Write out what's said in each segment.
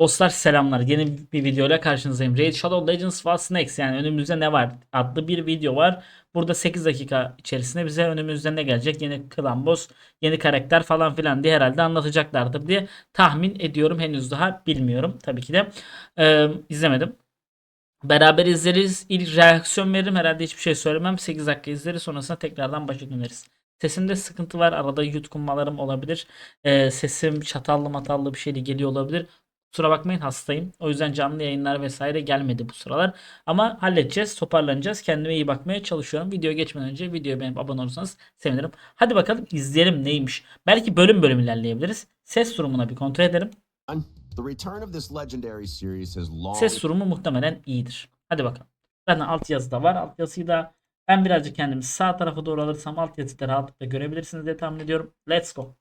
Dostlar selamlar. Yeni bir videoyla karşınızdayım. Raid Shadow Legends What's Next yani önümüzde ne var adlı bir video var. Burada 8 dakika içerisinde bize önümüzde ne gelecek? Yeni klan boss, yeni karakter falan filan diye herhalde anlatacaklardır diye tahmin ediyorum. Henüz daha bilmiyorum tabii ki de. Ee, izlemedim. Beraber izleriz. İlk reaksiyon veririm. Herhalde hiçbir şey söylemem. 8 dakika izleriz. Sonrasında tekrardan başa döneriz. Sesimde sıkıntı var. Arada yutkunmalarım olabilir. Ee, sesim çatallı matallı bir şeyle geliyor olabilir. Kusura bakmayın hastayım. O yüzden canlı yayınlar vesaire gelmedi bu sıralar. Ama halledeceğiz, toparlanacağız. Kendime iyi bakmaya çalışıyorum. Video geçmeden önce videoya beğenip abone olursanız sevinirim. Hadi bakalım izleyelim neymiş. Belki bölüm bölüm ilerleyebiliriz. Ses durumuna bir kontrol long Ses durumu muhtemelen iyidir. Hadi bakalım. Zaten altyazı da var. Altyazıyı da ben birazcık kendimi sağ tarafa doğru alırsam altyazıyı da rahatlıkla görebilirsiniz diye tahmin ediyorum. Let's go.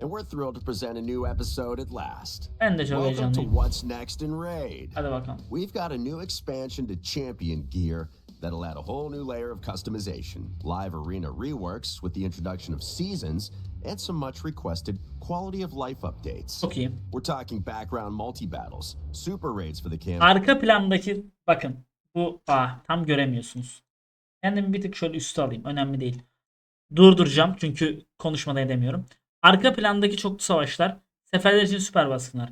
And we're thrilled to present a new episode at last. Ben de çok Welcome to heyecanlıyım. What's Next in Raid. Hadi bakalım. We've got a new expansion to Champion Gear that'll add a whole new layer of customization, live arena reworks with the introduction of seasons, and some much requested quality of life updates. Çok iyi. We're talking background multi battles, super raids for the campaign. Arka plandaki bakın bu ah, tam göremiyorsunuz. Kendimi bir tık şöyle üste alayım. Önemli değil. Durduracağım çünkü konuşmada edemiyorum. Arka plandaki çoklu savaşlar, seferler için süper baskınlar.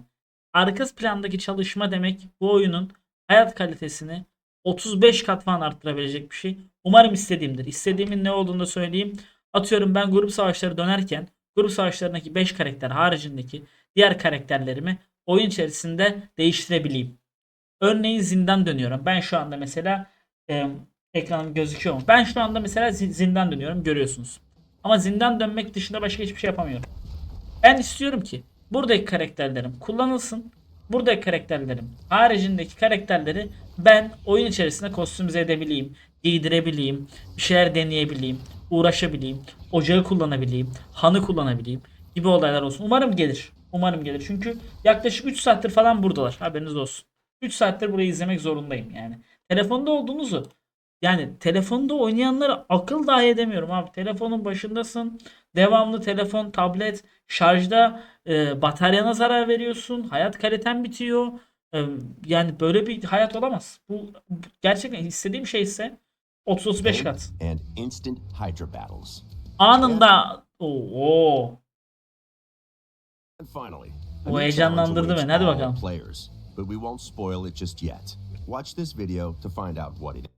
Arka plandaki çalışma demek bu oyunun hayat kalitesini 35 kat falan arttırabilecek bir şey. Umarım istediğimdir. İstediğimin ne olduğunu da söyleyeyim. Atıyorum ben grup savaşları dönerken grup savaşlarındaki 5 karakter haricindeki diğer karakterlerimi oyun içerisinde değiştirebileyim. Örneğin zindan dönüyorum. Ben şu anda mesela e, ekranım gözüküyor mu? Ben şu anda mesela zi- zindan dönüyorum görüyorsunuz. Ama zindan dönmek dışında başka hiçbir şey yapamıyorum. Ben istiyorum ki buradaki karakterlerim kullanılsın. Buradaki karakterlerim haricindeki karakterleri ben oyun içerisinde kostümize edebileyim, giydirebileyim, bir şeyler deneyebileyim, uğraşabileyim, ocağı kullanabileyim, hanı kullanabileyim gibi olaylar olsun. Umarım gelir. Umarım gelir. Çünkü yaklaşık 3 saattir falan buradalar. Haberiniz olsun. 3 saattir burayı izlemek zorundayım yani. Telefonda olduğunuzu yani telefonda oynayanlara akıl dahi edemiyorum abi. Telefonun başındasın. Devamlı telefon, tablet, şarjda e, bataryana zarar veriyorsun. Hayat kaliten bitiyor. E, yani böyle bir hayat olamaz. Bu, gerçekten istediğim şey ise 30-35 kat. Anında Oo. O heyecanlandırdı beni. Hadi bakalım. but we won't spoil it just yet. Watch this video to find out what it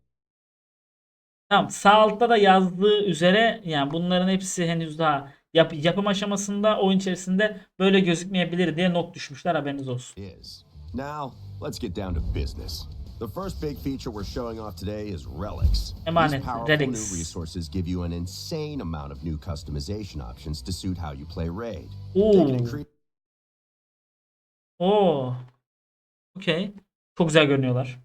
Tamam sağ altta da yazdığı üzere yani bunların hepsi henüz daha yap- yapım aşamasında oyun içerisinde böyle gözükmeyebilir diye not düşmüşler haberiniz olsun. is. Now, let's get down to business. The first big feature we're showing off today is relics. Emanet, These powerful relics. new resources give you an insane amount of new customization options to suit how you play Raid. Oo. Oo. Okey. Çok güzel görünüyorlar.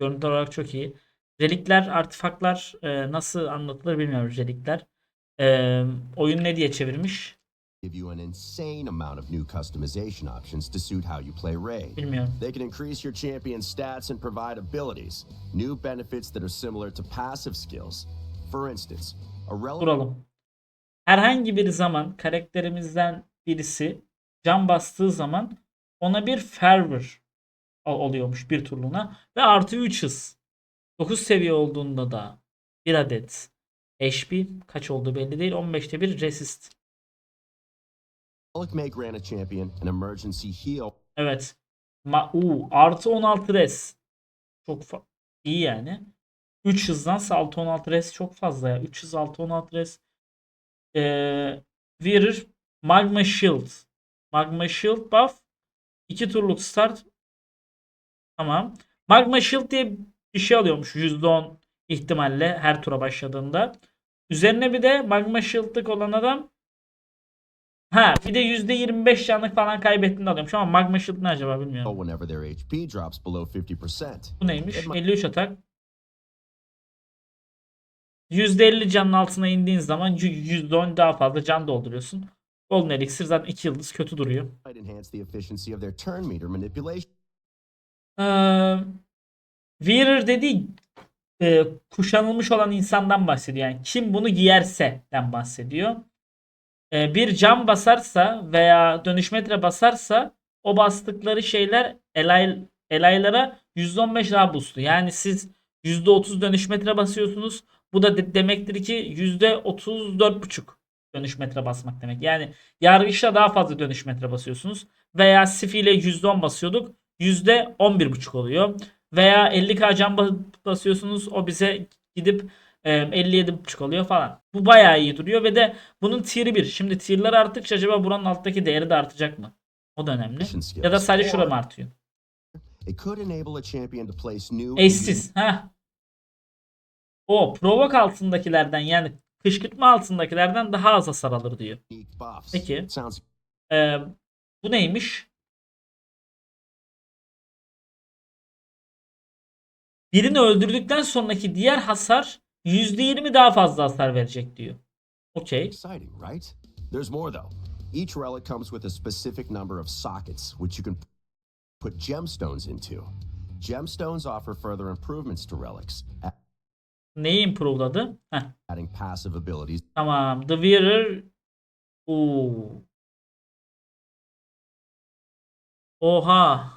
Görüntü olarak çok iyi. Relikler, artifaklar e, nasıl anlatılır bilmiyorum relikler. E, oyun ne diye çevirmiş give you an insane amount of new customization options to suit how you play Raid. bilmiyorum. They can increase your champion's stats and provide abilities, new benefits that are similar to passive skills. For instance, a Duralım. Herhangi bir zaman karakterimizden birisi can bastığı zaman ona bir fervor ol- oluyormuş bir turluğuna ve artı 3 hız. 9 seviye olduğunda da bir adet HP kaç olduğu belli değil. 15'te bir resist. Evet. Ma uu, artı 16 res. Çok iyi yani. 3 hızdansa 6 16 res çok fazla ya. 3 hız 6 16 res. Ee, verir Magma Shield. Magma Shield buff. 2 turluk start. Tamam. Magma Shield diye şey alıyormuş. %10 ihtimalle her tura başladığında. Üzerine bir de Magma Shield'lık olan adam Ha bir de %25 canlık falan kaybettiğinde alıyormuş ama Magma Shield ne acaba bilmiyorum. whenever their HP drops below 50%. Bu neymiş? It might- 53 atak. %50 canın altına indiğin zaman y- %10 daha fazla can dolduruyorsun. Golden Elixir zaten 2 yıldız kötü duruyor. Ee, wearer dediği e, kuşanılmış olan insandan bahsediyor. Yani kim bunu giyerse'den bahsediyor. Ee, bir cam basarsa veya dönüşmetre basarsa o bastıkları şeyler elay, elaylara %15 daha boostlu. Yani siz %30 dönüş metre basıyorsunuz. Bu da de- demektir ki %34,5 dönüş metre basmak demek. Yani yargıçla daha fazla dönüş metre basıyorsunuz. Veya Sifi ile %10 basıyorduk. %11,5 oluyor. Veya 50k can ba- basıyorsunuz. O bize gidip e, 57,5 oluyor falan. Bu bayağı iyi duruyor ve de bunun tier'i 1. Şimdi tier'ler arttıkça acaba buranın alttaki değeri de artacak mı? O da önemli. Ya da sadece şura mı artıyor? Eşsiz. Heh. O provok altındakilerden yani kışkırtma altındakilerden daha az hasar alır diyor. Peki. Ee, bu neymiş? Birini öldürdükten sonraki diğer hasar %20 daha fazla hasar verecek diyor. Okey. exciting, right? There's more though. Each relic comes with a specific number of sockets, which you can put gemstones into. Gemstones offer further improvements to relics, Neyi improve'ladı? Heh, adding passive abilities tamam. The Wearer Oo. Oha.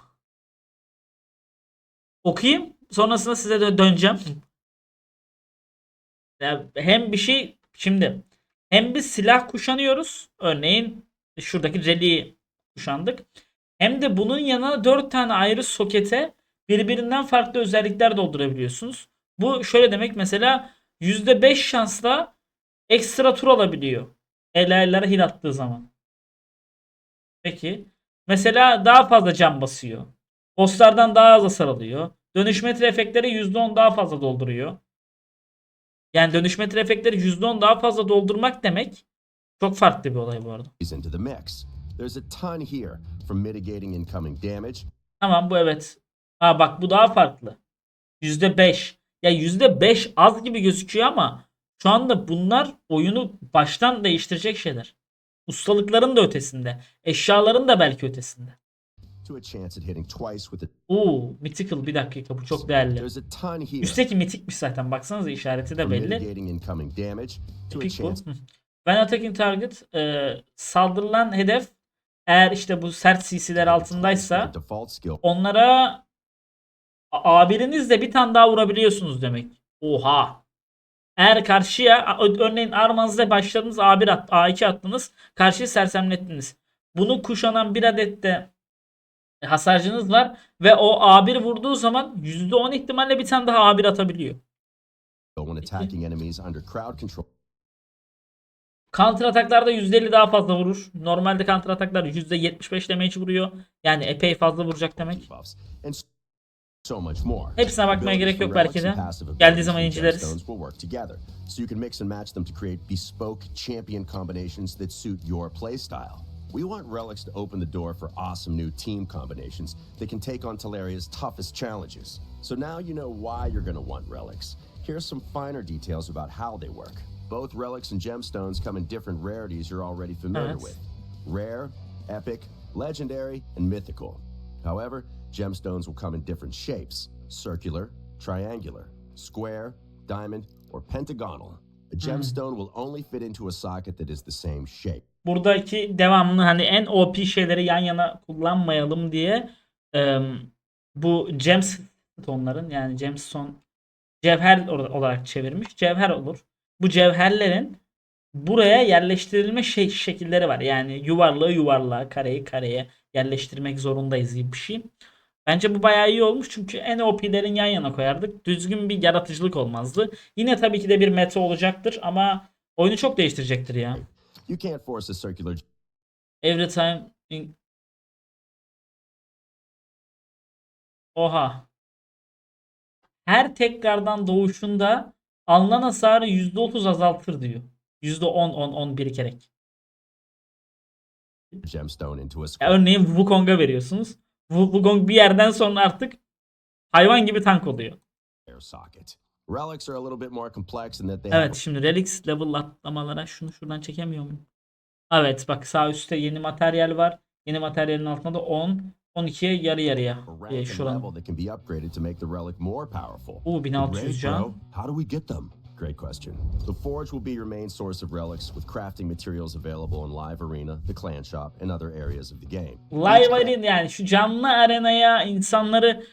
Okuyayım. Sonrasında size dö- döneceğim. Ya hem bir şey şimdi hem bir silah kuşanıyoruz. Örneğin şuradaki reliği kuşandık. Hem de bunun yanına 4 tane ayrı sokete birbirinden farklı özellikler doldurabiliyorsunuz. Bu şöyle demek mesela %5 şansla ekstra tur alabiliyor. Elaylara hil attığı zaman. Peki. Mesela daha fazla can basıyor. Bosslardan daha az hasar alıyor. Dönüş metre efektleri %10 daha fazla dolduruyor. Yani dönüş metre efektleri %10 daha fazla doldurmak demek çok farklı bir olay bu arada. Tamam bu evet. Ha bak bu daha farklı. %5. Ya %5 az gibi gözüküyor ama şu anda bunlar oyunu baştan değiştirecek şeyler. Ustalıkların da ötesinde. Eşyaların da belki ötesinde. To a chance at hitting twice with a Oo, mythical bir dakika bu çok değerli. There's a ton here. Üstteki mitikmiş zaten baksanıza işareti de belli. mitigating incoming damage to a chance. When attacking target e, saldırılan hedef eğer işte bu sert CC'ler altındaysa onlara abirinizle bir tane daha vurabiliyorsunuz demek. Oha. Eğer karşıya örneğin armanızda başladınız A1 at, A2 attınız. Karşıyı sersemlettiniz. Bunu kuşanan bir adet de hasarcınız var ve o A1 vurduğu zaman %10 ihtimalle bir tane daha A1 atabiliyor. Counter ataklarda %50 daha fazla vurur. Normalde counter ataklar %75 damage vuruyor. Yani epey fazla vuracak demek. Hepsine bakmaya gerek yok belki de. Geldiği zaman inceleriz. So you can mix and match them to create bespoke champion combinations that suit your playstyle. We want relics to open the door for awesome new team combinations that can take on Talaria's toughest challenges. So now you know why you're going to want relics. Here's some finer details about how they work. Both relics and gemstones come in different rarities you're already familiar with rare, epic, legendary, and mythical. However, gemstones will come in different shapes circular, triangular, square, diamond, or pentagonal. A hmm. gemstone will only fit into a socket that is the same shape. Buradaki devamlı hani en OP şeyleri yan yana kullanmayalım diye em, bu gemstone'ların yani gemstone cevher olarak çevirmiş. Cevher olur. Bu cevherlerin buraya yerleştirilme şey, şekilleri var. Yani yuvarlığı yuvarlığa, kareyi kareye yerleştirmek zorundayız gibi bir şey. Bence bu bayağı iyi olmuş çünkü en OP'lerin yan yana koyardık. Düzgün bir yaratıcılık olmazdı. Yine tabii ki de bir meta olacaktır ama oyunu çok değiştirecektir ya. You can't force a circular Every time in... Oha. Her tekrardan doğuşunda alınan hasarı %30 azaltır diyor. %10 10 10 birikerek. gemstone into a Ya örneğin Wukong'a veriyorsunuz. Wu- Wukong bir yerden sonra artık hayvan gibi tank oluyor. socket. Relics are a little bit more complex in that they Evet şimdi Relics level atlamalara şunu şuradan çekemiyor muyum? Evet bak sağ üstte yeni materyal var. Yeni materyalin altında da 10 12'ye yarı yarıya and şuran. level that can be upgraded to make the relic more powerful. Oo, Great, 1600 can. How do we get them? Great question. The Forge will be your main source of relics, with crafting materials available in Live Arena, the Clan Shop, and other areas of the game. Live Arena yani şu canlı arenaya insanları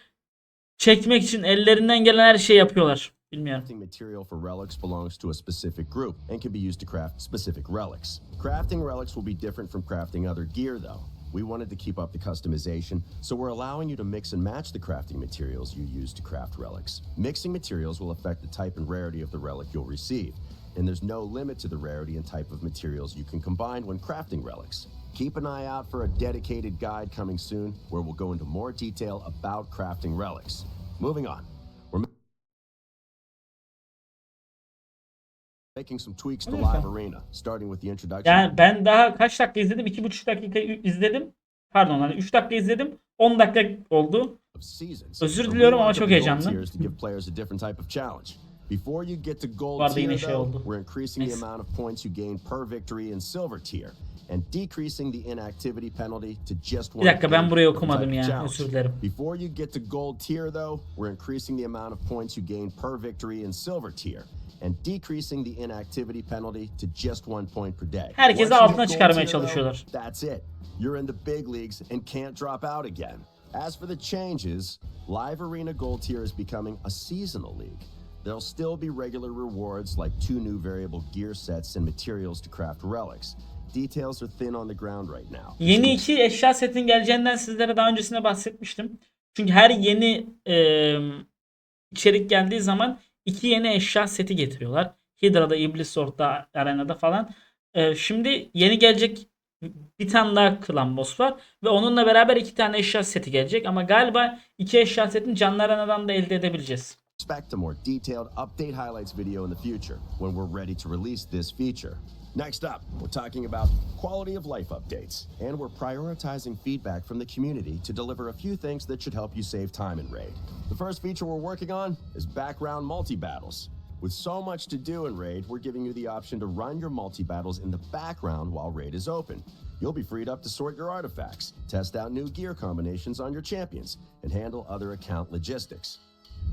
çekmek için ellerinden gelen her şeyi yapıyorlar. Bilmiyorum. Crafting material for relics belongs to a specific group and can be used to craft specific relics. Crafting relics will be different from crafting other gear, though. We wanted to keep up the customization, so we're allowing you to mix and match the crafting materials you use to craft relics. Mixing materials will affect the type and rarity of the relic you'll receive, and there's no limit to the rarity and type of materials you can combine when crafting relics. Keep an eye out for a dedicated guide coming soon where we'll go into more detail about crafting relics. Moving on. Making some tweaks to Okay. Live Arena, starting with the introduction. Yani ben daha kaç dakika izledim? 2,5 dakika izledim. Pardon hani 3 dakika izledim. 10 dakika oldu. Özür diliyorum ama çok heyecanlı. Before you get to gold tier, şey though, we're increasing the amount of points you gain per victory in silver tier and decreasing the inactivity penalty to just one. Bir dakika ben burayı okumadım ya. Özür dilerim. Before you get to gold tier, though, we're increasing the amount of points you gain per victory in silver tier and decreasing the inactivity penalty to just one point per day. Herkesi altına çıkarmaya çalışıyorlar. That's it. You're in the big leagues and can't drop out again. As for the changes, Live Arena Gold Tier is becoming a seasonal league. There'll still be regular rewards like two new variable gear sets and materials to craft relics. Details are thin on the ground right now. Yeni iki eşya setin geleceğinden sizlere daha öncesinde bahsetmiştim. Çünkü her yeni e, içerik geldiği zaman iki yeni eşya seti getiriyorlar. Hydra'da, Iblis Sword'da, Arena'da falan. E, şimdi yeni gelecek bir tane daha Clan Boss var. Ve onunla beraber iki tane eşya seti gelecek. Ama galiba iki eşya setini canlı arenadan da elde edebileceğiz. Expect a more detailed update highlights video in the future when we're ready to release this feature. Next up, we're talking about quality of life updates, and we're prioritizing feedback from the community to deliver a few things that should help you save time in Raid. The first feature we're working on is background multi battles. With so much to do in Raid, we're giving you the option to run your multi battles in the background while Raid is open. You'll be freed up to sort your artifacts, test out new gear combinations on your champions, and handle other account logistics.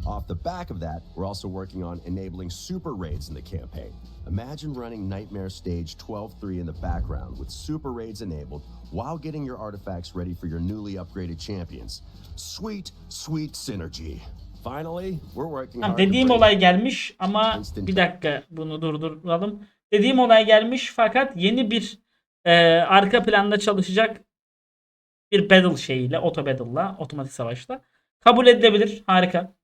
Off the back of that, we're also working on enabling super raids in the campaign. Imagine running Nightmare Stage 12-3 in the background with super raids enabled while getting your artifacts ready for your newly upgraded champions. Sweet, sweet synergy. Finally, we're working hard dediğim olay gelmiş ama bir dakika bunu durduralım. Dediğim olay gelmiş fakat yeni bir e, arka planda çalışacak bir battle şeyiyle, auto battle'la, otomatik savaşla kabul edilebilir. Harika.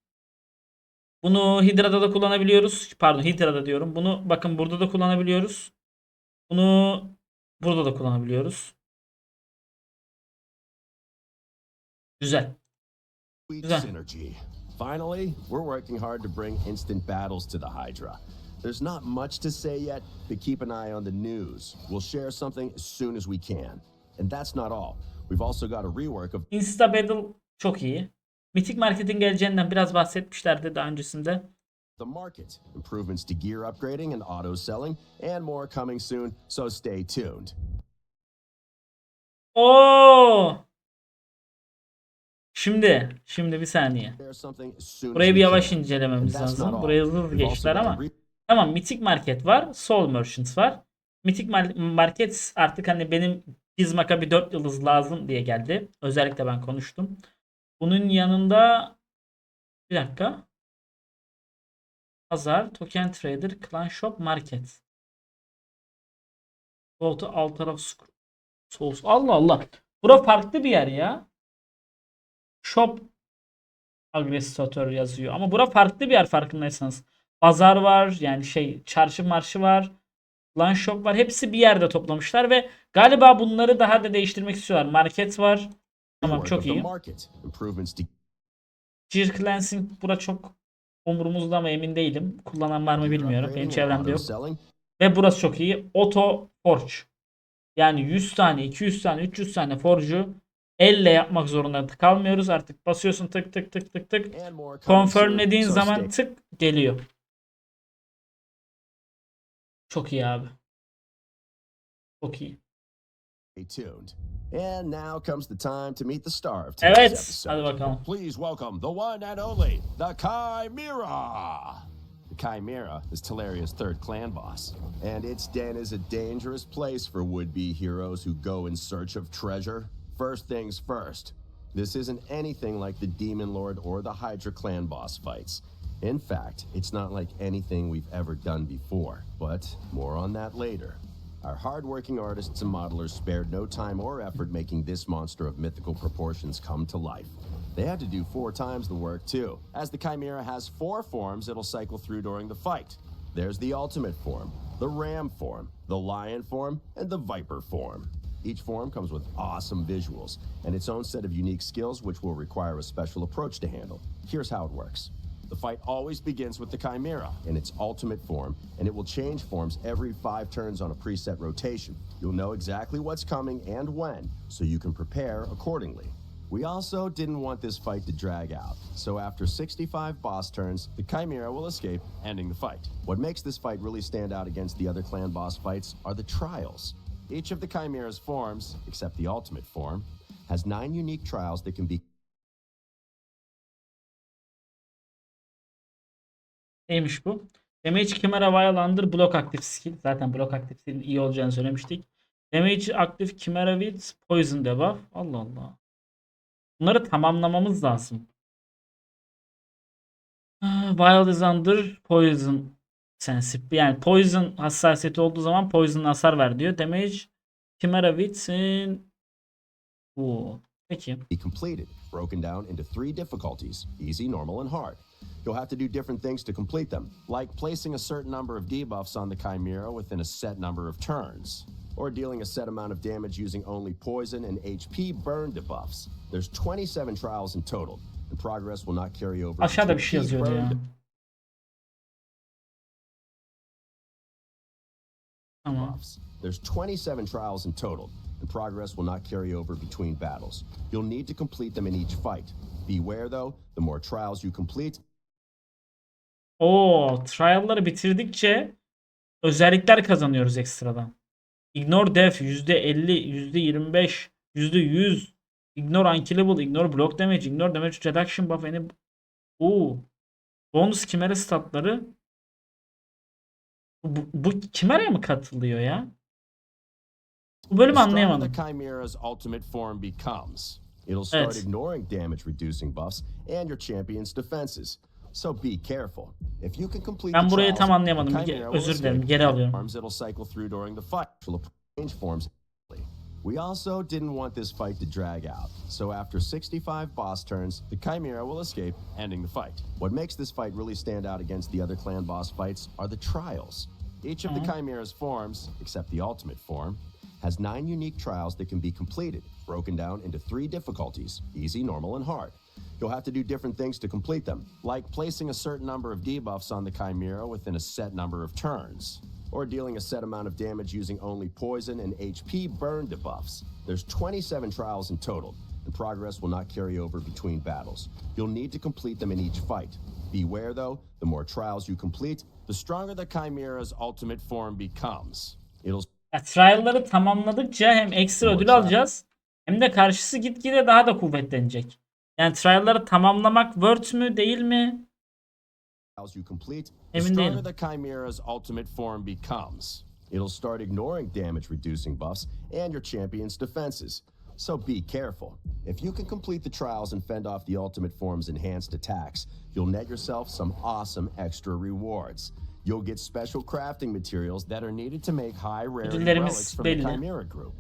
Bunu Hydra'da da kullanabiliyoruz. Pardon Hydra'da diyorum. Bunu bakın burada da kullanabiliyoruz. Bunu burada da kullanabiliyoruz. Güzel. Güzel. Finally, we're working hard to bring instant battles to the Hydra. There's not much to say yet, but keep an eye on the news. We'll share something as soon as we can. And that's not all. We've also got a rework of Insta Battle çok iyi. Mythic Market'in geleceğinden biraz bahsetmişlerdi daha öncesinde. the market, improvements to gear upgrading and auto selling, and more coming soon, so stay tuned. Oo! Şimdi, şimdi bir saniye. Burayı bir yavaş incelememiz lazım. all. Burayı hızlı hızlı geçtiler ama. Tamam Mythic Market var. Soul Merchants var. Mar- Market artık hani benim Pismaka bir 4 yıldız lazım diye geldi. Özellikle ben konuştum. Bunun yanında bir dakika. Pazar, Token Trader, Clan Shop, Market. Volta alt taraf. Souls. Allah Allah. Bura farklı bir yer ya. Shop agresatör yazıyor. Ama bura farklı bir yer farkındaysanız. Pazar var. Yani şey çarşı marşı var. Lan shop var. Hepsi bir yerde toplamışlar ve galiba bunları daha da değiştirmek istiyorlar. Market var. Tamam çok iyi. Gear Cleansing bura çok umurumuzda mı emin değilim. Kullanan var mı bilmiyorum. Benim çevremde yok. Ve burası çok iyi. Auto Forge. Yani 100 tane, 200 tane, 300 tane forge'u elle yapmak zorunda kalmıyoruz. Artık basıyorsun tık tık tık tık tık. Confirmlediğin zaman tık geliyor. Çok iyi abi. Çok iyi. Tuned. And now comes the time to meet the star of today's Evet. episode. Hadi bakalım. Please welcome the one and only, the Chimera. The Chimera is Teleria's third clan boss. And its den is a dangerous place for would be heroes who go in search of treasure. First things first, this isn't anything like the Demon Lord or the Hydra clan boss fights. In fact, it's not like anything we've ever done before. But more on that later. Our hardworking artists and modelers spared no time or effort making this monster of mythical proportions come to life. They had to do four times the work, too. As the Chimera has four forms it'll cycle through during the fight. There's the Ultimate form, the Ram form, the Lion form, and the Viper form. Each form comes with awesome visuals and its own set of unique skills, which will require a special approach to handle. Here's how it works. The fight always begins with the Chimera in its ultimate form, and it will change forms every five turns on a preset rotation. You'll know exactly what's coming and when, so you can prepare accordingly. We also didn't want this fight to drag out, so after 65 boss turns, the Chimera will escape, ending the fight. What makes this fight really stand out against the other clan boss fights are the trials. Each of the Chimera's forms, except the ultimate form, has nine unique trials that can be Neymiş bu? Damage Chimera while under block active skill. Zaten block active skill'in iyi olacağını söylemiştik. Damage active Chimera with poison debuff. Allah Allah. Bunları tamamlamamız lazım. Wild is under poison sensitive. Yani poison hassasiyeti olduğu zaman poison hasar ver diyor. Damage Chimera with'in bu. Peki. be completed, broken down into three difficulties easy, normal, and hard. You'll have to do different things to complete them, like placing a certain number of debuffs on the Chimera within a set number of turns, or dealing a set amount of damage using only poison and HP burn debuffs. There's 27 trials in total, and progress will not carry over. Aşağıda bir şey yazıyordu ya. Tamam. There's 27 trials in total, and progress will not carry over between battles. You'll need to complete them in each fight. Beware though, the more trials you complete, Oo, trial'ları bitirdikçe özellikler kazanıyoruz ekstradan. Ignore def %50, %25, %100. Ignore unkillable, ignore block damage, ignore damage reduction buff. Yani Oo. Bonus kimere statları. Bu, bu kimere mi katılıyor ya? Bu bölümü anlayamadım. Evet. Ignoring damage reducing buffs and your champion's defenses. So be careful. If you can complete Ben the burayı tam anlayamadım. ge- özür dilerim, geri alıyorum. Forms it'll cycle through during the fight. She'll change forms. We also didn't want this fight to drag out, so after 65 boss turns, the Chimera will escape, ending the fight. What makes this fight really stand out against the other clan boss fights are the trials. Each of the mm-hmm. Chimera's forms, except the ultimate form, has nine unique trials that can be completed, broken down into three difficulties easy, normal, and hard. You'll have to do different things to complete them, like placing a certain number of debuffs on the Chimera within a set number of turns, or dealing a set amount of damage using only poison and HP burn debuffs. There's 27 trials in total, and progress will not carry over between battles. You'll need to complete them in each fight. Beware though, the more trials you complete, the stronger the Chimera's ultimate form becomes. It'll Ya, trial'ları tamamladıkça hem ekstra ödül alacağız hem de karşısı gitgide daha da kuvvetlenecek. Yani trial'ları tamamlamak worth mü değil mi? you complete, the Emin değilim. the Chimera's ultimate form becomes. It'll start ignoring damage reducing buffs and your champion's defenses. So be careful. If you can complete the trials and fend off the ultimate form's enhanced attacks, you'll net yourself some awesome extra rewards. You'll get special crafting materials that are needed to make high rarity relics from the. Chimera group,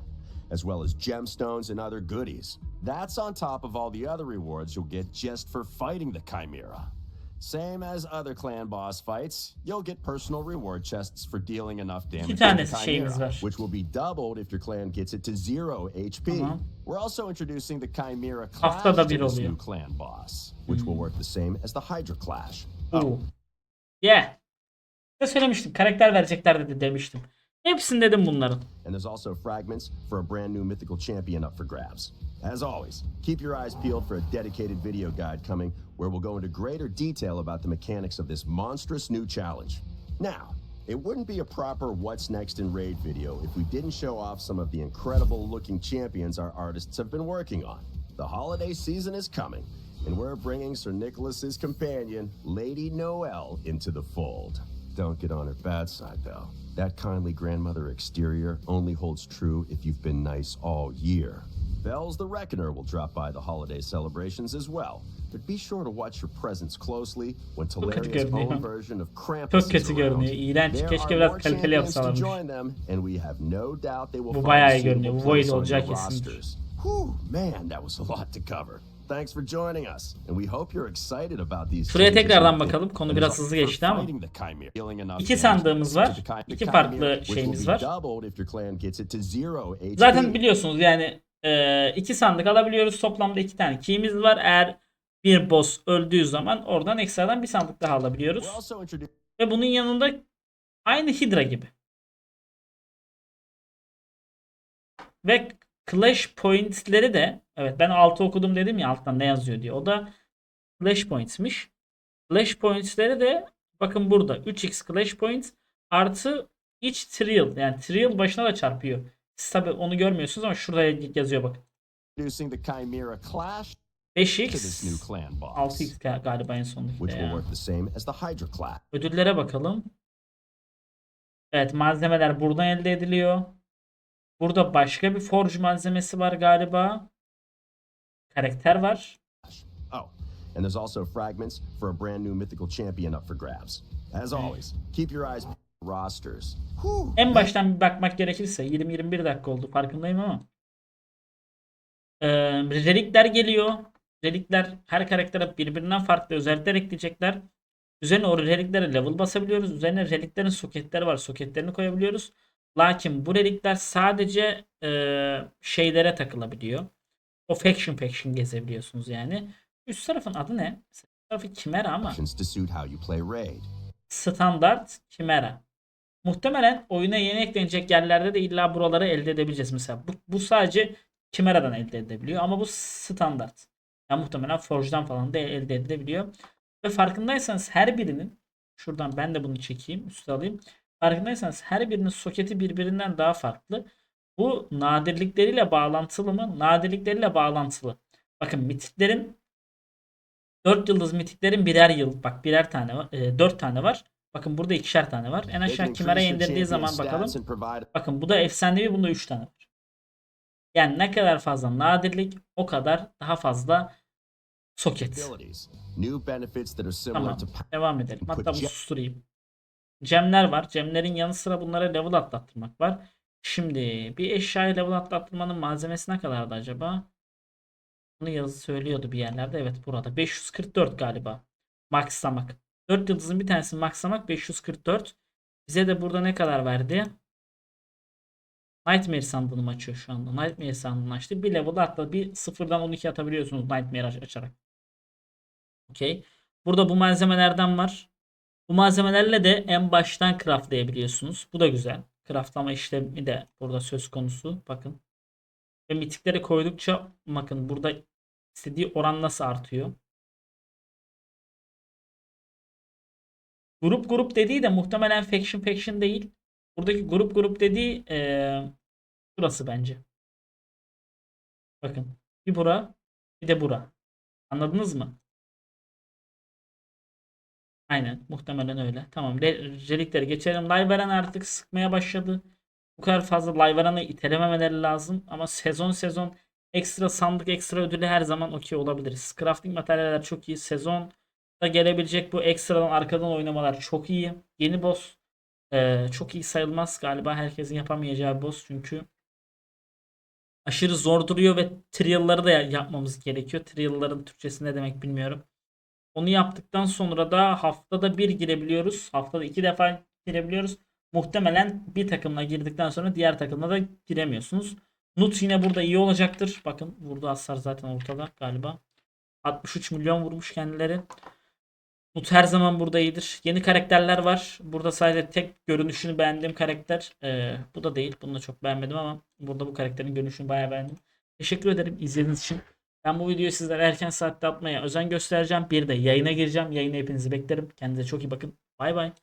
as well as gemstones and other goodies. That's on top of all the other rewards you'll get just for fighting the Chimera. Same as other clan boss fights, you'll get personal reward chests for dealing enough damage to the Chimera, which will be doubled if your clan gets it to zero HP. Tamam. We're also introducing the Chimera Haftada Clash to this oluyor. new clan boss, which will work the same as the Hydra Clash. Oh. Yeah. Ne söylemiştim? Karakter verecekler dedi demiştim. Bunların. And there's also fragments for a brand new mythical champion up for grabs. As always, keep your eyes peeled for a dedicated video guide coming where we'll go into greater detail about the mechanics of this monstrous new challenge. Now, it wouldn't be a proper What's Next in Raid video if we didn't show off some of the incredible looking champions our artists have been working on. The holiday season is coming, and we're bringing Sir Nicholas's companion, Lady Noel, into the fold. Don't get on her bad side, though. That kindly grandmother exterior only holds true if you've been nice all year. Bells the Reckoner will drop by the holiday celebrations as well. But be sure to watch your presence closely when görünüyor. own version of Krampus Çok kötü is around. görünüyor. İğrenç. There Keşke are biraz more kaliteli champions to yapsalarmış. join them, and we have no doubt they will Bu find bayağı a iyi görünüyor. suitable Bu Void on olacak your rosters. Whew, man, that was a lot to cover. Thanks for joining us, and we hope you're excited about these Şuraya tekrardan bakalım. Konu biraz hızlı geçti ama. İki sandığımız var. İki farklı şeyimiz var. Zaten biliyorsunuz yani e, iki sandık alabiliyoruz. Toplamda iki tane key'imiz var. Eğer bir boss öldüğü zaman oradan ekstradan bir sandık daha alabiliyoruz. Ve bunun yanında aynı Hydra gibi. Ve Clash Points'leri de evet ben 6 okudum dedim ya alttan ne yazıyor diye. O da Clash Points'miş. Clash Points'leri de bakın burada 3x Clash Points artı each trial yani trial başına da çarpıyor. Siz tabi onu görmüyorsunuz ama şurada yazıyor bak. introducing the Chimera Clash to this new 5x clan boss, 6x ga- galiba en sondaki ya. Ödüllere bakalım. Evet malzemeler buradan elde ediliyor. Burada başka bir forge malzemesi var galiba. Karakter var. Oh, and there's also fragments for a brand new mythical champion up for grabs. As always, keep your eyes rosters. En baştan bir bakmak gerekirse 20-21 dakika oldu farkındayım ama. Ee, relikler geliyor. Relikler her karaktere birbirinden farklı özellikler ekleyecekler. Üzerine o reliklere level basabiliyoruz. Üzerine reliklerin soketleri var. Soketlerini koyabiliyoruz. Lakin bu relikler sadece e, şeylere takılabiliyor. O faction faction gezebiliyorsunuz yani. Üst tarafın adı ne? Üst tarafı Chimera ama standart Chimera. Muhtemelen oyuna yeni eklenecek yerlerde de illa buraları elde edebileceğiz. Mesela bu, bu sadece Chimera'dan elde edebiliyor ama bu standart. Yani muhtemelen Forge'dan falan da elde edilebiliyor. Ve farkındaysanız her birinin şuradan ben de bunu çekeyim üste alayım. Farkındaysanız her birinin soketi birbirinden daha farklı. Bu nadirlikleriyle bağlantılı mı? Nadirlikleriyle bağlantılı. Bakın mitiklerin 4 yıldız mitiklerin birer yıl bak birer tane var. 4 tane var. Bakın burada ikişer tane var. En aşağı your indirdiği zaman bakalım. Bakın bu da efsanevi bunda 3 tane var. Yani ne kadar fazla nadirlik o kadar daha fazla soket. Tamam. Devam edelim. Hatta Gem- susturayım. Gemler var. Gemlerin yanı sıra bunlara level atlattırmak var. Şimdi bir eşyayı level atlattırmanın malzemesi ne kadardı acaba? Bunu yazı söylüyordu bir yerlerde. Evet burada. 544 galiba. Maxlamak. 4 yıldızın bir tanesi maxlamak 544. Bize de burada ne kadar verdi? Nightmare sandığını açıyor şu anda? Nightmare sandığını açtı. Bir level atla bir sıfırdan 12 atabiliyorsunuz Nightmare aç- açarak. Okey. Burada bu malzemelerden var. Bu malzemelerle de en baştan craftlayabiliyorsunuz. Bu da güzel. Craftlama işlemi de burada söz konusu. Bakın. Ve mitikleri koydukça bakın burada istediği oran nasıl artıyor. Grup grup dediği de muhtemelen faction faction değil. Buradaki grup grup dediği eee burası bence. Bakın. Bir bura bir de bura. Anladınız mı? Aynen. Muhtemelen öyle. Tamam. re- Relikleri geçelim. Lyvaran artık sıkmaya başladı. Bu kadar fazla Lyvaran'ı itelememeleri lazım. Ama sezon sezon ekstra sandık ekstra ödülü her zaman okey olabiliriz. Crafting materyaller çok iyi. Sezon da gelebilecek bu ekstradan arkadan oynamalar çok iyi. Yeni boss eee, çok iyi sayılmaz galiba herkesin yapamayacağı boss çünkü aşırı zor duruyor ve trial'ları da yapmamız gerekiyor. Trial'ların Türkçesi ne demek bilmiyorum. Onu yaptıktan sonra da haftada bir girebiliyoruz. Haftada iki defa girebiliyoruz. Muhtemelen bir takımla girdikten sonra diğer takımla da giremiyorsunuz. Nut yine burada iyi olacaktır. Bakın vurdu hasar zaten ortada galiba. 63 milyon vurmuş kendileri. Nut her zaman burada iyidir. Yeni karakterler var. Burada sadece tek görünüşünü beğendiğim karakter. eee, bu da değil. Bunu da çok beğenmedim ama burada bu karakterin görünüşünü bayağı beğendim. Teşekkür ederim izlediğiniz için. Ben bu videoyu sizlere erken saatte atmaya özen göstereceğim. Bir de yayına gireceğim. Yayına hepinizi beklerim. Kendinize çok iyi bakın. Bay bay.